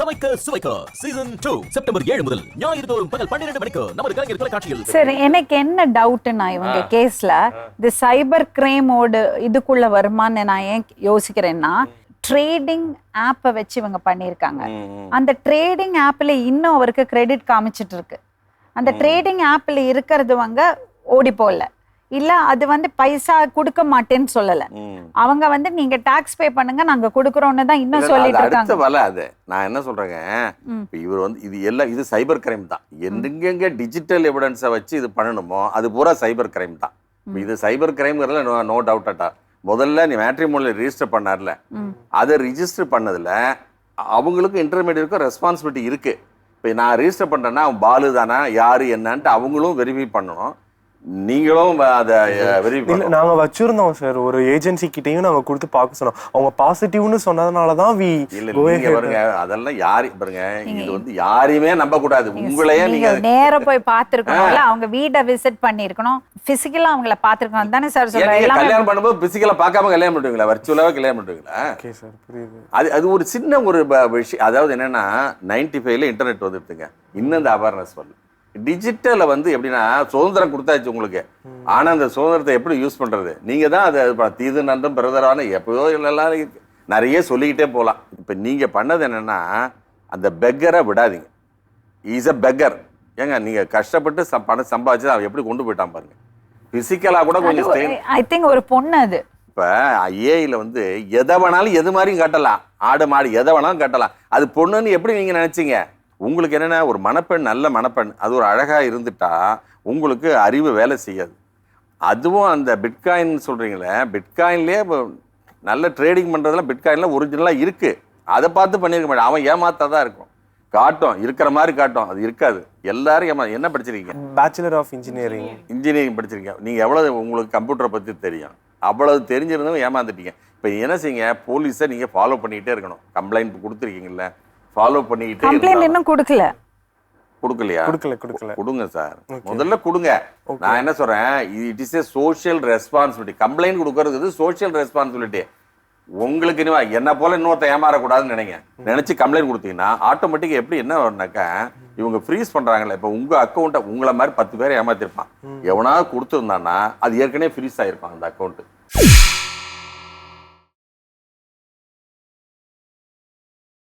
சமைக்க சுவைக்க season two September ஏழு முதல் ஞாயிறு தோறும் பகல் பன்னிரண்டு மணிக்கு நமது கலைஞர் தொலைக்காட்சியில் சரி எனக்கு என்ன டவுட்னா இவங்க கேஸ்ல இந்த சைபர் கிரைமோடு இதுக்குள்ள வருமான்னு நான் ஏன் யோசிக்கிறேன்னா ட்ரேடிங் ஆப்பை வச்சு இவங்க பண்ணியிருக்காங்க. அந்த ட்ரேடிங் ஆப்ல இன்னும் அவருக்கு கிரெடிட் காமிச்சிட்டு இருக்கு. அந்த ட்ரேடிங் ஆப்ல இருக்கிறதுவங்க ஓடி போகல. இல்ல அது வந்து பைசா கொடுக்க மாட்டேன்னு சொல்லல. அவங்க வந்து நீங்க டாக்ஸ் பே பண்ணுங்க நாங்க கொடுக்கறோம்னு தான் இன்னும் சொல்லிட்டு இருக்காங்க. வலை அது. நான் என்ன சொல்றேங்க? இவர் வந்து இது எல்லாம் இது சைபர் கிரைம் தான். எங்கெங்க டிஜிட்டல் எவிடன்ஸை வச்சு இது பண்ணணுமோ அது பூரா சைபர் கிரைம் தான். இது சைபர் கிரைம்ங்கிறதுல நோ நோ டவுட் அட்டா முதல்ல நீ மேட்ரிமோனியில் ரிஜிஸ்டர் பண்ணார்ல. அதை ரிஜிஸ்டர் பண்ணதுல அவங்களுக்கும் இன்டர்மீடியட்டுக்கும் ரெஸ்பான்சிபிலிட்டி இருக்கு. இப்போ நான் ரிஜிஸ்டர் பண்றேன்னா அவன் பாலு தானா யாரு என்னன்ட்டு அவங்களும் வெரிஃபை பண்ணணும். நீங்களும் அதை நாங்க வச்சிருந்தோம் சார் ஒரு ஏஜென்சி கிட்டயும் நாங்க கொடுத்து பார்க்க சொன்னோம். அவங்க பாசிட்டிவ்னு சொன்னதுனால தான் வி. பாருங்க அதெல்லாம் யாரு பாருங்க இது வந்து யாரையுமே நம்ப கூடாது உங்களையே நீங்க நேர போய் பார்த்திருக்கணும்ல அவங்க வீட்டை விசிட் பண்ணிருக்கணும் பிசிக்கலா அவங்கள பார்த்திருக்கணும். தானே சார் எல்லாமே கல்யாணம் பண்ணும்போது பிசிக்கலா பார்க்காம கல்யாணம் பண்ணுவீங்களா வர்ச்சுவலாவே கல்யாணம் பண்ணுவீங்களா ஓகே சார் புரியுது. அது அது ஒரு சின்ன ஒரு விஷயம். அதாவது என்னன்னா நைன்டி ஃபைவ்ல இன்டர்நெட் வந்துட்டுங்க இன்னும் இந்த அவேர்னஸ் வரல. டிஜிட்டல்ல வந்து எப்படின்னா சுதந்திரம் கொடுத்தாச்சு உங்களுக்கு. ஆனா அந்த சுதந்திரத்தை எப்படி யூஸ் பண்றது? நீங்க தான் அதை தீது நன்றும் பிறதரான எப்பயோ எல்லாம். நிறைய சொல்லிக்கிட்டே போகலாம் இப்போ நீங்க பண்ணது என்னன்னா அந்த பெக்கரை விடாதீங்க. இஸ் அ பெக்கர் ஏங்க நீங்க கஷ்டப்பட்டு ச- பணம் சம்பாதிச்சு அவன் எப்படி கொண்டு போயிட்டான் பாருங்க. பிசிக்கலா கூட கொஞ்சம் ஐ திங்க் ஒரு பொண்ணு அது. இப்போ ஏஐல வந்து எதை வேணாலும் எது மாதிரியும் கட்டலாம். ஆடு மாடு எதை வேணாலும் கட்டலாம். அது பொண்ணுன்னு எப்படி நீங்க நினைச்சீங்க? உங்களுக்கு என்னன்னா ஒரு மணப்பெண் நல்ல மணப்பெண் அது ஒரு அழகா இருந்துட்டா உங்களுக்கு அறிவு வேலை செய்யாது. அதுவும் அந்த பிட்காயின் சொல்றீங்களே பிட்காயின்லேயே நல்ல ட்ரேடிங் பண்றதுல பிட்காயின்ல ஒரிஜினலா இருக்கு. அதை பார்த்து பண்ணியிருக்க மாட்டேன். அவன் ஏமாத்தாதான் இருக்கும். காட்டும் இருக்கிற மாதிரி காட்டும். அது இருக்காது. எல்லாரும் ஏமா என்ன படிச்சிருக்கீங்க? பேச்சுலர் ஆஃப் இன்ஜினியரிங் இன்ஜினியரிங் படிச்சிருக்கீங்க. நீங்கள் எவ்வளவு உங்களுக்கு கம்ப்யூட்டரை பற்றி தெரியும். அவ்வளவு தெரிஞ்சிருந்தும் ஏமாந்துட்டீங்க. இப்போ என்ன செய்யுங்க? போலீஸை நீங்கள் ஃபாலோ பண்ணிக்கிட்டே இருக்கணும். கம்ப்ளைண்ட் கொடுத்துருக்கீங்கல்ல. ஃபாலோ பண்ணிக்கிட்டே கம்ப்ளைண்ட் இன்னும் கொடுக்கல. கொடுக்கலையா? கொடுக்கல கொடுக்கல. கொடுங்க சார். முதல்ல கொடுங்க. நான் என்ன சொல்றேன்? It is a social responsibility complaint கொடுக்கறது சோஷியல் ரெஸ்பான்சிபிலிட்டி உங்களுக்கு இனிமே என்ன போல இன்னொருத்த ஏமாறக்கூடாதுன்னு நினைங்க. நினைச்சு கம்ப்ளைண்ட் கொடுத்தீங்கன்னா ஆட்டோமேட்டிக்கா எப்படி என்ன வரும்னாக்கா இவங்க ஃப்ரீஸ் பண்றாங்கல்ல இப்போ உங்க அக்கௌண்ட்டை உங்களை மாதிரி பத்து பேரை ஏமாத்திருப்பான். எவனாவது கொடுத்துருந்தான்னா அது ஏற்கனவே ஃப்ரீஸ் ஆயிருப்பான் அந்த அக்கௌண்ட்